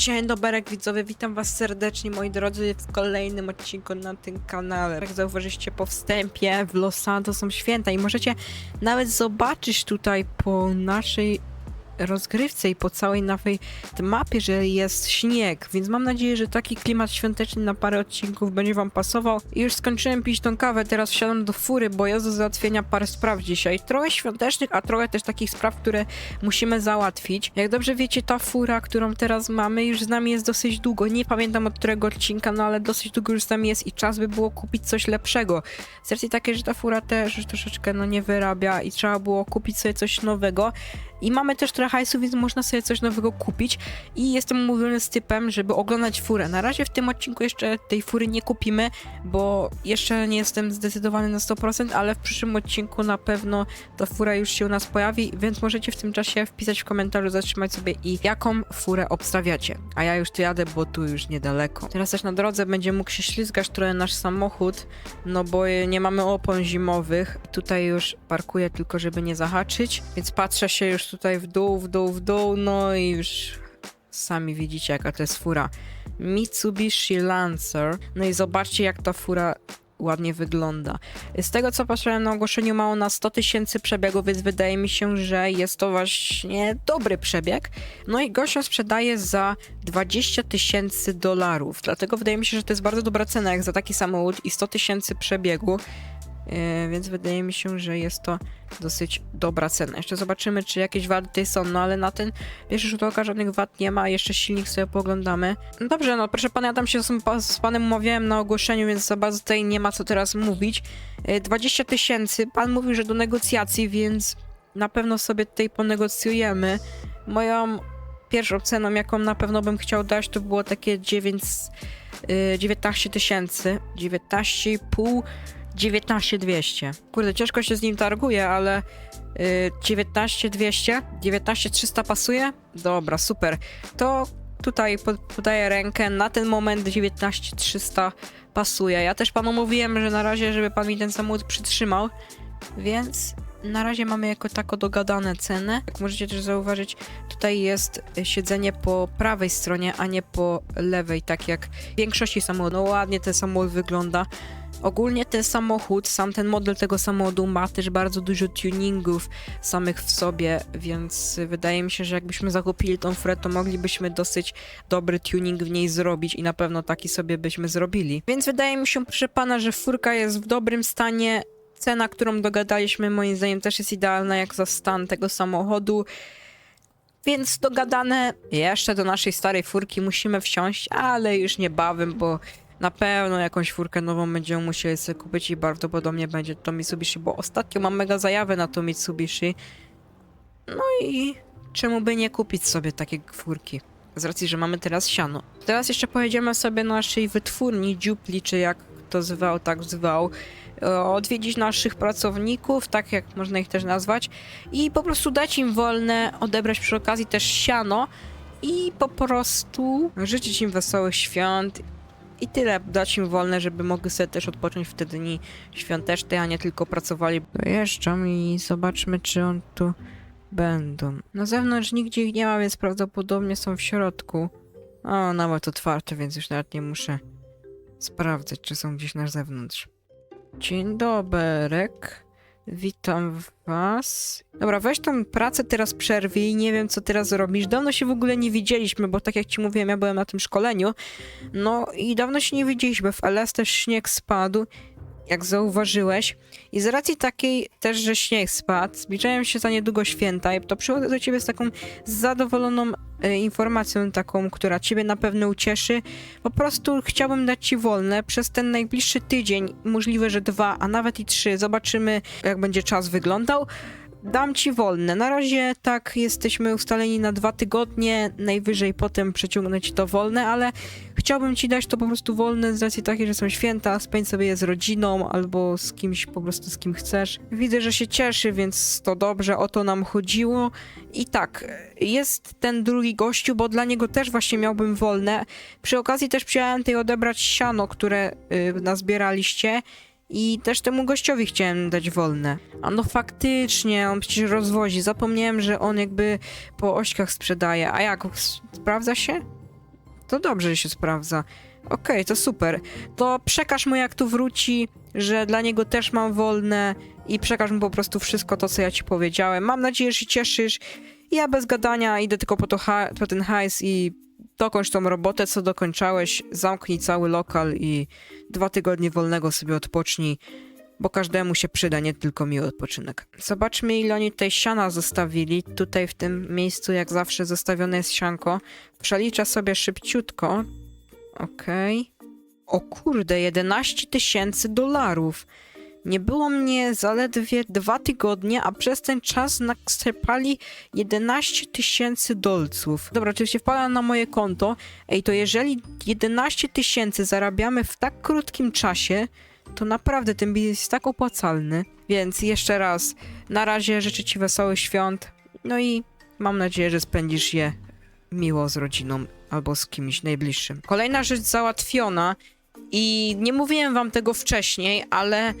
Dzień dobry widzowie, witam was serdecznie moi drodzy w kolejnym odcinku na tym kanale. Jak zauważyliście po wstępie, w Los Santos są święta i możecie nawet zobaczyć tutaj po naszej rozgrywce i po całej naszej mapie, że jest śnieg, więc mam nadzieję, że taki klimat świąteczny na parę odcinków będzie wam pasował. I już skończyłem pić tą kawę, teraz wsiadam do fury, bo jest do załatwienia parę spraw dzisiaj. Trochę świątecznych, a trochę też takich spraw, które musimy załatwić. Jak dobrze wiecie, ta fura, którą teraz mamy, już z nami jest dosyć długo. Nie pamiętam od którego odcinka, no ale dosyć długo już z nami jest i czas by było kupić coś lepszego. Z takiej, że ta fura też już troszeczkę no nie wyrabia i trzeba było kupić sobie coś nowego. I mamy też trochę hajsu, więc można sobie coś nowego kupić. I jestem umówiony z typem, żeby oglądać furę. Na razie w tym odcinku jeszcze tej fury nie kupimy, bo jeszcze nie jestem zdecydowany na 100%, ale w przyszłym odcinku na pewno ta fura już się u nas pojawi, więc możecie w tym czasie wpisać w komentarzu, zatrzymać sobie i jaką furę obstawiacie. A ja już tu jadę, bo tu już niedaleko. Teraz też na drodze będzie mógł się ślizgać trochę nasz samochód, no bo nie mamy opon zimowych. Tutaj już parkuję tylko, żeby nie zahaczyć, więc patrzę się już tutaj w dół, w dół, w dół, no i już sami widzicie jaka to jest fura. Mitsubishi Lancer. No i zobaczcie jak ta fura ładnie wygląda. Z tego co patrzyłem na ogłoszeniu ma ona 100 tysięcy przebiegów, więc wydaje mi się, że jest to właśnie dobry przebieg. No i gościa sprzedaje za 20 tysięcy dolarów, dlatego wydaje mi się, że to jest bardzo dobra cena jak za taki samochód i 100 tysięcy przebiegu. Yy, więc wydaje mi się, że jest to dosyć dobra cena. Jeszcze zobaczymy, czy jakieś wady są, no ale na ten pierwszy rzut oka żadnych wad nie ma, jeszcze silnik sobie poglądamy. No dobrze, no proszę pana, ja tam się z, panem umawiałem na ogłoszeniu, więc za bardzo tutaj nie ma co teraz mówić. Yy, 20 tysięcy, pan mówił, że do negocjacji, więc na pewno sobie tutaj ponegocjujemy. Moją pierwszą ceną, jaką na pewno bym chciał dać, to było takie 9, yy, 19 tysięcy, 19,5 19200. Kurde, ciężko się z nim targuje, ale y, 19200, 19300 pasuje? Dobra, super. To tutaj pod, podaję rękę. Na ten moment 19300 pasuje. Ja też panu mówiłem, że na razie, żeby pan mi ten samochód przytrzymał, więc na razie mamy jako tako dogadane ceny. Jak możecie też zauważyć, tutaj jest siedzenie po prawej stronie, a nie po lewej, tak jak w większości samochodów. No ładnie ten samochód wygląda. Ogólnie ten samochód, sam ten model tego samochodu ma też bardzo dużo tuningów samych w sobie, więc wydaje mi się, że jakbyśmy zakupili tą furę, to moglibyśmy dosyć dobry tuning w niej zrobić i na pewno taki sobie byśmy zrobili. Więc wydaje mi się, proszę pana, że furka jest w dobrym stanie. Cena, którą dogadaliśmy, moim zdaniem też jest idealna jak za stan tego samochodu. Więc dogadane, jeszcze do naszej starej furki musimy wsiąść, ale już niebawem, bo na pewno jakąś furkę nową będziemy musieli sobie kupić i prawdopodobnie będzie to Mitsubishi, bo ostatnio mam mega zajawę na to Mitsubishi. No i czemu by nie kupić sobie takiej furki? Z racji, że mamy teraz siano. Teraz jeszcze pojedziemy sobie na naszej wytwórni Dziupli, czy jak to zwał, tak zwał, e, odwiedzić naszych pracowników, tak jak można ich też nazwać, i po prostu dać im wolne, odebrać przy okazji też siano i po prostu życzyć im wesołych świąt i tyle, dać im wolne, żeby mogli sobie też odpocząć w te dni świąteczne, a nie tylko pracowali. Dojeżdżam i zobaczmy, czy on tu będą. Na zewnątrz nigdzie ich nie ma, więc prawdopodobnie są w środku. O, nawet otwarte, więc już nawet nie muszę sprawdzać, czy są gdzieś na zewnątrz. Dzień doberek. Witam was. Dobra, weź tą pracę teraz przerwij, nie wiem co teraz robisz. Dawno się w ogóle nie widzieliśmy, bo tak jak ci mówiłem, ja byłem na tym szkoleniu. No i dawno się nie widzieliśmy. W LS też śnieg spadł, jak zauważyłeś. I z racji takiej też, że śnieg spadł, zbliżają się za niedługo święta to przychodzę do ciebie z taką zadowoloną informacją taką, która ciebie na pewno ucieszy. Po prostu chciałbym dać ci wolne przez ten najbliższy tydzień, możliwe, że dwa, a nawet i trzy. Zobaczymy, jak będzie czas wyglądał. Dam ci wolne. Na razie tak jesteśmy ustaleni na dwa tygodnie, najwyżej potem przeciągnę ci to wolne, ale chciałbym ci dać to po prostu wolne z racji takiej, że są święta, spędź sobie je z rodziną albo z kimś po prostu z kim chcesz. Widzę, że się cieszy, więc to dobrze, o to nam chodziło. I tak, jest ten drugi gościu, bo dla niego też właśnie miałbym wolne. Przy okazji też przyjechałem tutaj odebrać siano, które yy, nazbieraliście. I też temu gościowi chciałem dać wolne. A no faktycznie, on przecież rozwozi. Zapomniałem, że on jakby po ośkach sprzedaje. A jak? Sprawdza się? To dobrze, że się sprawdza. Okej, to super. To przekaż mu jak tu wróci, że dla niego też mam wolne i przekaż mu po prostu wszystko to, co ja ci powiedziałem. Mam nadzieję, że się cieszysz. Ja bez gadania idę tylko po, to po ten hajs i dokończ tą robotę, co dokończałeś. Zamknij cały lokal i dwa tygodnie wolnego sobie odpocznij, bo każdemu się przyda, nie tylko mi odpoczynek. Zobaczmy, ile oni tutaj siana zostawili. Tutaj w tym miejscu, jak zawsze, zostawione jest sianko. Przeliczę sobie szybciutko. Okej. O kurde, 11 tysięcy dolarów. Nie było mnie zaledwie dwa tygodnie, a przez ten czas naksypali 11 tysięcy dolców. Dobra, oczywiście wpada na moje konto. Ej, to jeżeli 11 tysięcy zarabiamy w tak krótkim czasie, to naprawdę ten biznes jest tak opłacalny. Więc jeszcze raz, na razie życzę Ci wesołych świąt. No i mam nadzieję, że spędzisz je miło z rodziną albo z kimś najbliższym. Kolejna rzecz załatwiona i nie mówiłem wam tego wcześniej, ale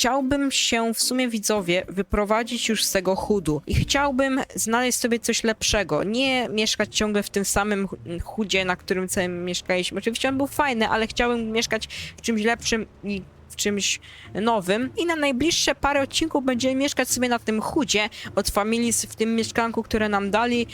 chciałbym się w sumie widzowie wyprowadzić już z tego chudu i chciałbym znaleźć sobie coś lepszego. Nie mieszkać ciągle w tym samym ch- chudzie, na którym całym mieszkaliśmy. Oczywiście on był fajny, ale chciałbym mieszkać w czymś lepszym i w czymś nowym. I na najbliższe parę odcinków będziemy mieszkać sobie na tym chudzie od Familis w tym mieszkanku, które nam dali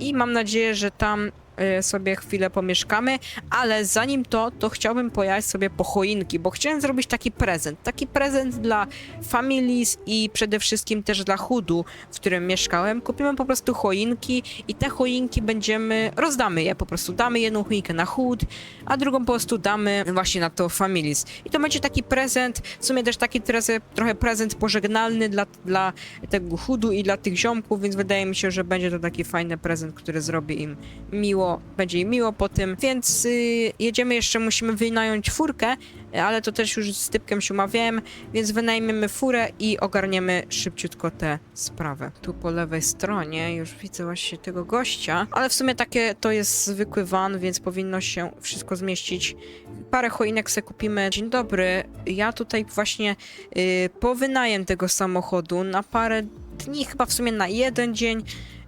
i mam nadzieję, że tam sobie chwilę pomieszkamy, ale zanim to, to chciałbym pojechać sobie po choinki, bo chciałem zrobić taki prezent. Taki prezent dla families i przede wszystkim też dla chudu, w którym mieszkałem. Kupimy po prostu choinki i te choinki będziemy, rozdamy je po prostu. Damy jedną choinkę na chód, a drugą po prostu damy właśnie na to families. I to będzie taki prezent, w sumie też taki treze- trochę prezent pożegnalny dla, dla tego chudu i dla tych ziomków, więc wydaje mi się, że będzie to taki fajny prezent, który zrobi im miło, będzie im miło po tym, więc y, jedziemy jeszcze, musimy wynająć furkę, ale to też już z typkiem się umawiałem, więc wynajmiemy furę i ogarniemy szybciutko tę sprawę. Tu po lewej stronie już widzę właśnie tego gościa, ale w sumie takie to jest zwykły van, więc powinno się wszystko zmieścić. Parę choinek se kupimy. Dzień dobry, ja tutaj właśnie y, po wynajem tego samochodu na parę dni, chyba w sumie na jeden dzień,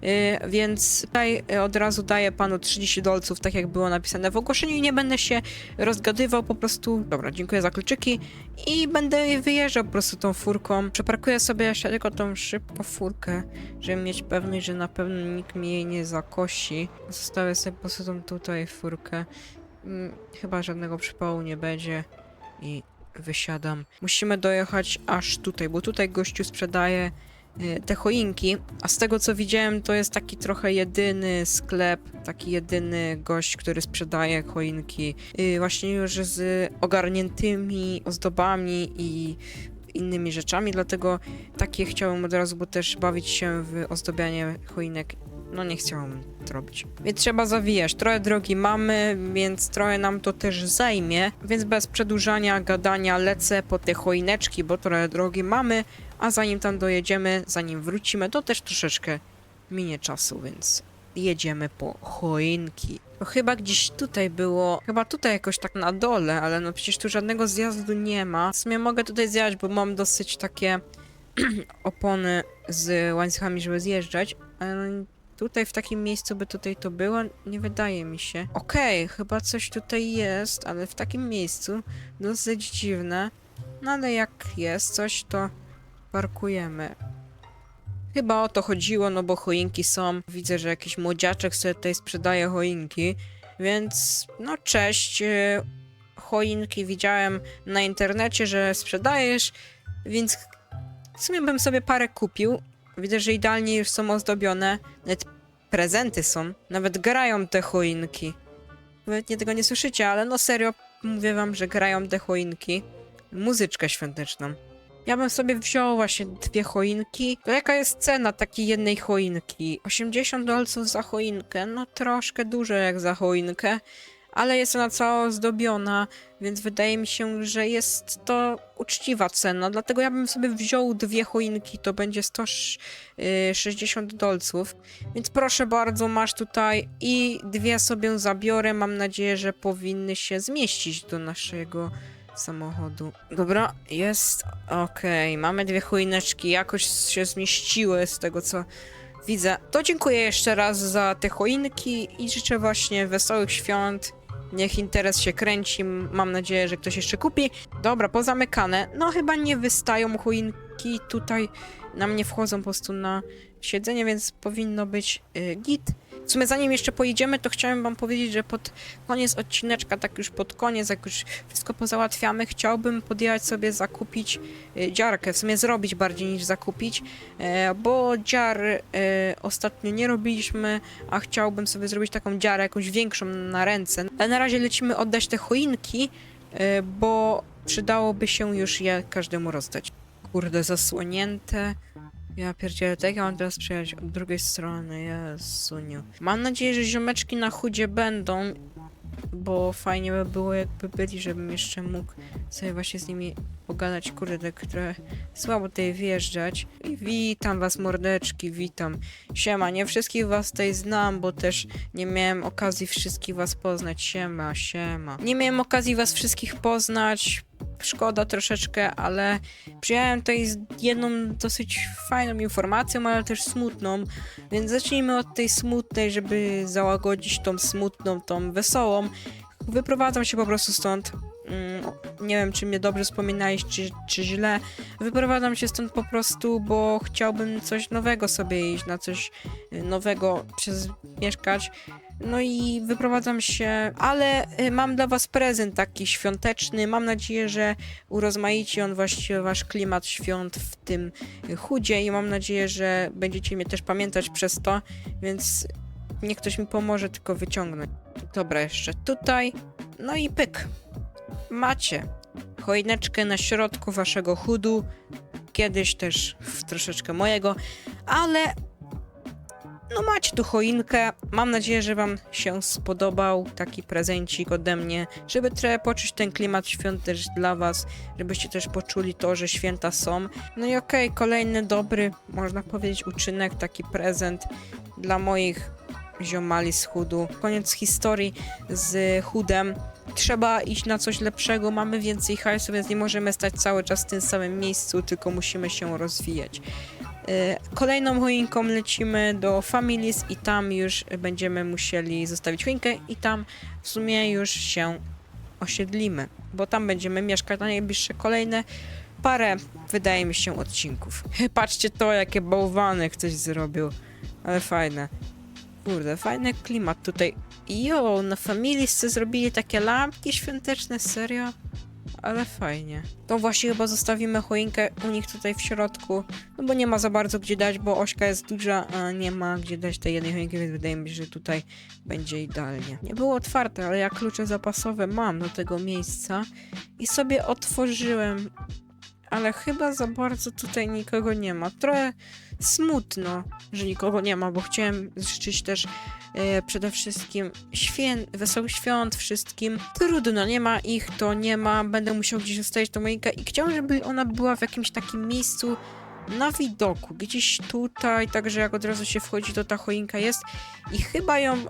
y, więc tutaj od razu daję panu 30 dolców, tak jak było napisane w ogłoszeniu i nie będę się rozgadywał po prostu. Dobra, dziękuję za kluczyki i będę wyjeżdżał po prostu tą furką. Przeparkuję sobie jeszcze tylko tą szybko furkę, żeby mieć pewność, że na pewno nikt mi jej nie zakosi. Zostawię sobie po prostu tą tutaj furkę. Mm, Chyba żadnego przypału nie będzie i wysiadam. Musimy dojechać aż tutaj, bo tutaj gościu sprzedaje te choinki, a z tego co widziałem, to jest taki trochę jedyny sklep, taki jedyny gość, który sprzedaje choinki, y, właśnie już z ogarniętymi ozdobami i innymi rzeczami, dlatego takie chciałem od razu, bo też bawić się w ozdobianie choinek, no nie chciałam to robić. Więc trzeba zawijać. Trochę drogi mamy, więc trochę nam to też zajmie, więc bez przedłużania, gadania lecę po te choineczki, bo trochę drogi mamy, a zanim tam dojedziemy, zanim wrócimy, to też troszeczkę minie czasu, więc jedziemy po choinki. To chyba gdzieś tutaj było, chyba tutaj jakoś tak na dole, ale no przecież tu żadnego zjazdu nie ma. W sumie mogę tutaj zjechać, bo mam dosyć takie opony z łańcuchami, żeby zjeżdżać, ale tutaj w takim miejscu by tutaj to było, nie wydaje mi się. Okej, chyba coś tutaj jest, ale w takim miejscu dosyć dziwne. No ale jak jest coś, to parkujemy. Chyba o to chodziło, no bo choinki są. Widzę, że jakiś młodziaczek sobie tutaj sprzedaje choinki, więc no cześć. e, Choinki widziałem na internecie, że sprzedajesz, więc w sumie bym sobie parę kupił. Widzę, że idealnie już są ozdobione. Nawet prezenty są. Nawet grają te choinki. Nawet nie tego nie słyszycie, ale no serio, mówię wam, że grają te choinki. Muzyczkę świąteczną. Ja bym sobie wziął właśnie dwie choinki. To jaka jest cena takiej jednej choinki? 80 dolców za choinkę. No troszkę dużo jak za choinkę. Ale jest ona cała ozdobiona, więc wydaje mi się, że jest to uczciwa cena. Dlatego ja bym sobie wziął dwie choinki, to będzie 160 dolców. Więc proszę bardzo, masz tutaj i dwie sobie zabiorę. Mam nadzieję, że powinny się zmieścić do naszego samochodu. Dobra, jest. Okej, mamy dwie choineczki, jakoś się zmieściły z tego co widzę. To dziękuję jeszcze raz za te choinki i życzę właśnie wesołych świąt Niech interes się kręci, mam nadzieję, że ktoś jeszcze kupi. Dobra, pozamykane. No chyba nie wystają choinki tutaj, nam nie wchodzą po prostu na siedzenie, więc powinno być y, git. W sumie zanim jeszcze pojedziemy, to chciałem wam powiedzieć, że pod koniec odcineczka, tak już pod koniec, jak już wszystko pozałatwiamy, chciałbym podjechać sobie zakupić y, dziarkę, w sumie zrobić bardziej niż zakupić, e, bo dziar e, ostatnio nie robiliśmy, a chciałbym sobie zrobić taką dziarę jakąś większą na ręce. Ale na razie lecimy oddać te choinki, e, bo przydałoby się już je każdemu rozdać. Kurde, zasłonięte. Ja pierdzielę, tak ja mam teraz przyjechać od drugiej strony, Jezuniu. Mam nadzieję, że ziomeczki na chudzie będą, bo fajnie by było jakby byli, żebym jeszcze mógł sobie właśnie z nimi pogadać, kurde, które słabo tutaj wjeżdżać. I witam was mordeczki, witam. Siema, nie wszystkich was tutaj znam, bo też nie miałem okazji wszystkich was poznać. Siema, siema. Nie miałem okazji was wszystkich poznać, szkoda troszeczkę, ale przyjechałem tutaj jedną dosyć fajną informacją, ale też smutną, więc zacznijmy od tej smutnej, żeby załagodzić tą smutną, tą wesołą. Wyprowadzam się po prostu stąd. Mm, Nie wiem, czy mnie dobrze wspominałeś, czy, czy źle. Wyprowadzam się stąd po prostu, bo chciałbym coś nowego sobie iść, na coś nowego przez mieszkać. No i wyprowadzam się, ale y, mam dla was prezent taki świąteczny. Mam nadzieję, że urozmaici on właściwie wasz klimat świąt w tym chudzie i mam nadzieję, że będziecie mnie też pamiętać przez to, więc niech ktoś mi pomoże tylko wyciągnąć. Dobra, jeszcze tutaj. No i pyk. Macie choineczkę na środku waszego chudu. Kiedyś też troszeczkę mojego, ale no macie tu choinkę. Mam nadzieję, że wam się spodobał taki prezencik ode mnie, żeby trochę poczuć ten klimat świąt też dla was, żebyście też poczuli to, że święta są. No i okej, kolejny dobry, można powiedzieć, uczynek, taki prezent dla moich ziomali z chudu. Koniec historii z chudem. Trzeba iść na coś lepszego, mamy więcej hajsu, więc nie możemy stać cały czas w tym samym miejscu, tylko musimy się rozwijać. E, Kolejną choinką lecimy do Families i tam już będziemy musieli zostawić choinkę i tam w sumie już się osiedlimy, bo tam będziemy mieszkać na najbliższe kolejne parę, wydaje mi się, odcinków. Patrzcie to, jakie bałwany ktoś zrobił, ale fajne. Kurde, fajny klimat tutaj. Jo, na Familisce zrobili takie lampki świąteczne, serio? Ale fajnie. To właśnie chyba zostawimy choinkę u nich tutaj w środku, no bo nie ma za bardzo gdzie dać, bo ośka jest duża, a nie ma gdzie dać tej jednej choinki, więc wydaje mi się, że tutaj będzie idealnie. Nie było otwarte, ale ja klucze zapasowe mam do tego miejsca i sobie otworzyłem, ale chyba za bardzo tutaj nikogo nie ma. Trochę smutno, że nikogo nie ma, bo chciałem życzyć też e, przede wszystkim świę- wesołych świąt wszystkim. Trudno, nie ma ich, to nie ma. Będę musiał gdzieś zostawić tą choinkę i chciałem, żeby ona była w jakimś takim miejscu na widoku, gdzieś tutaj, także jak od razu się wchodzi, to ta choinka jest i chyba ją e,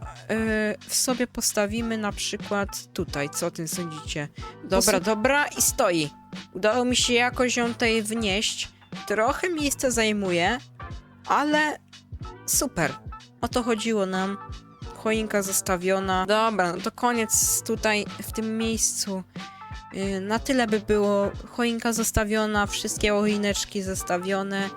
w sobie postawimy na przykład tutaj, co o tym sądzicie? Dobra, dobra i stoi. Udało mi się jakoś ją tutaj wnieść. Trochę miejsca zajmuje, ale super. O to chodziło nam. Choinka zostawiona. Dobra, no to koniec tutaj w tym miejscu. Yy, Na tyle by było. Choinka zostawiona, wszystkie choineczki zostawione.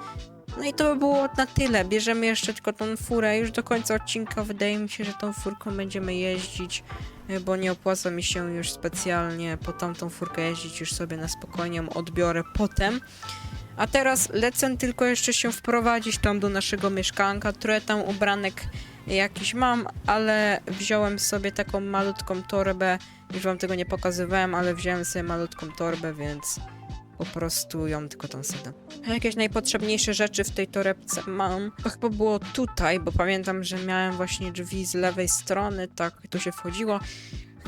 No i to by było na tyle. Bierzemy jeszcze tylko tą furę. Już do końca odcinka wydaje mi się, że tą furką będziemy jeździć, yy, bo nie opłaca mi się już specjalnie po tamtą furkę jeździć. Już sobie na spokojnie odbiorę potem. A teraz lecę tylko jeszcze się wprowadzić tam do naszego mieszkanka. Trochę tam ubranek jakiś mam, ale wziąłem sobie taką malutką torbę. Już wam tego nie pokazywałem, ale wziąłem sobie malutką torbę, więc po prostu ją tylko tam sobie. Jakieś najpotrzebniejsze rzeczy w tej torebce mam. To chyba było tutaj, bo pamiętam, że miałem właśnie drzwi z lewej strony, tak, tu się wchodziło.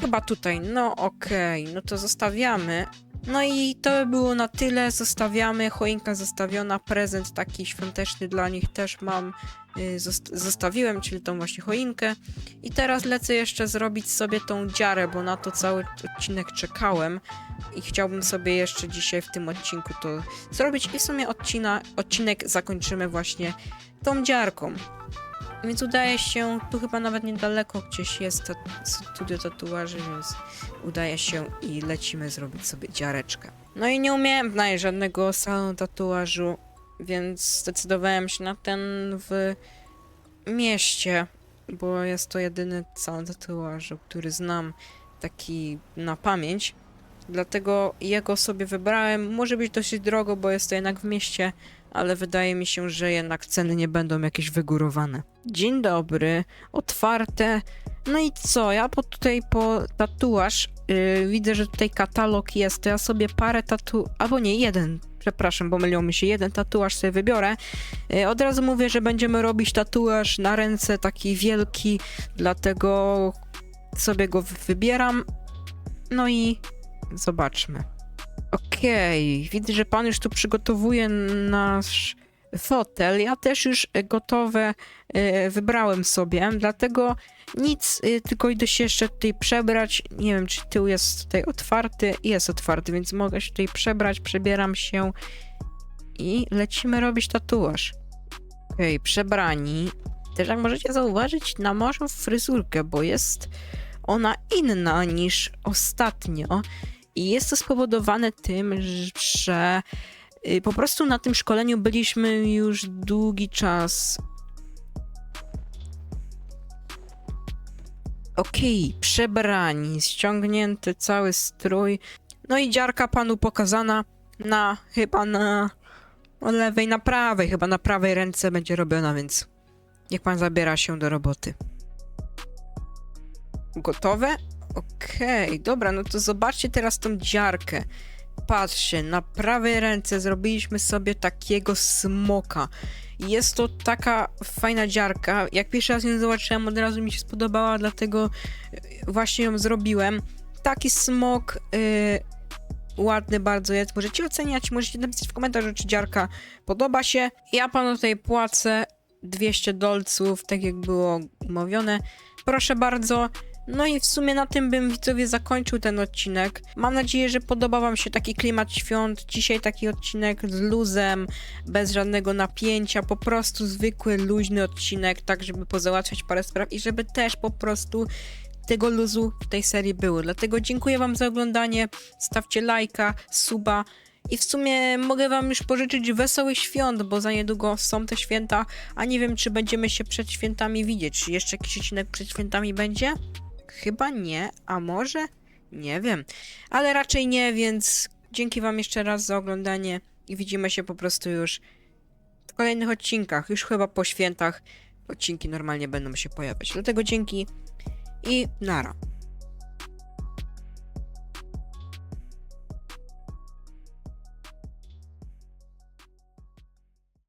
Chyba tutaj, no okej, no to zostawiamy. No i to by było na tyle, zostawiamy, choinka zostawiona, prezent taki świąteczny dla nich też mam, y, zost- zostawiłem, czyli tą właśnie choinkę. I teraz lecę jeszcze zrobić sobie tą dziarę, bo na to cały odcinek czekałem. I chciałbym sobie jeszcze dzisiaj w tym odcinku to zrobić. I w sumie odcina, odcinek zakończymy właśnie tą dziarką. Więc udaje się, tu chyba nawet niedaleko gdzieś jest studio tatuaży, więc udaje się i lecimy zrobić sobie dziareczkę. No i nie umiałem żadnego salonu tatuażu, więc zdecydowałem się na ten w mieście, bo jest to jedyny salon tatuażu, który znam taki na pamięć. Dlatego jego sobie wybrałem. Może być dosyć drogo, bo jest to jednak w mieście, ale wydaje mi się, że jednak ceny nie będą jakieś wygórowane. Dzień dobry, otwarte. No i co? Ja po tutaj po tatuaż yy, widzę, że tutaj katalog jest. To ja sobie parę tatu... albo nie, jeden. Przepraszam, bo myliło mi się. Jeden tatuaż sobie wybiorę. Yy, od razu mówię, że będziemy robić tatuaż na ręce taki wielki, dlatego sobie go wybieram. No i zobaczmy. Okej, widzę, że pan już tu przygotowuje nasz fotel. Ja też już e, gotowe e, wybrałem sobie, dlatego nic, e, tylko idę się jeszcze tutaj przebrać. Nie wiem, czy tył jest tutaj otwarty. Jest otwarty, więc mogę się tutaj przebrać. Przebieram się i lecimy robić tatuaż. Okej, przebrani. Też jak możecie zauważyć, na moją fryzurkę, bo jest ona inna niż ostatnio. I jest to spowodowane tym, że y, po prostu na tym szkoleniu byliśmy już długi czas. Okej, przebrani, ściągnięty cały strój. No i dziarka panu pokazana na chyba na lewej, na prawej, chyba na prawej ręce będzie robiona, więc niech pan zabiera się do roboty. Gotowe? Okej, dobra, no to zobaczcie teraz tą dziarkę. Patrzcie, na prawej ręce zrobiliśmy sobie takiego smoka. Jest to taka fajna dziarka. Jak pierwszy raz ją zobaczyłem, od razu mi się spodobała, dlatego y, właśnie ją zrobiłem. Taki smok y, ładny bardzo jest. Możecie oceniać, możecie napisać w komentarzu, czy dziarka podoba się. Ja panu tutaj płacę 200 dolców, tak jak było umówione. Proszę bardzo. No i w sumie na tym bym widzowie zakończył ten odcinek. Mam nadzieję, że podoba wam się taki klimat świąt. Dzisiaj taki odcinek z luzem, bez żadnego napięcia, po prostu zwykły, luźny odcinek, tak żeby pozałatwiać parę spraw i żeby też po prostu tego luzu w tej serii było. Dlatego dziękuję wam za oglądanie, stawcie lajka, suba i w sumie mogę wam już pożyczyć wesołych świąt, bo za niedługo są te święta, a nie wiem czy będziemy się przed świętami widzieć. Czy jeszcze jakiś odcinek przed świętami będzie? Chyba nie, a może? Nie wiem. Ale raczej nie, więc dzięki Wam jeszcze raz za oglądanie i widzimy się po prostu już w kolejnych odcinkach. Już chyba po świętach odcinki normalnie będą się pojawiać. Dlatego dzięki i nara.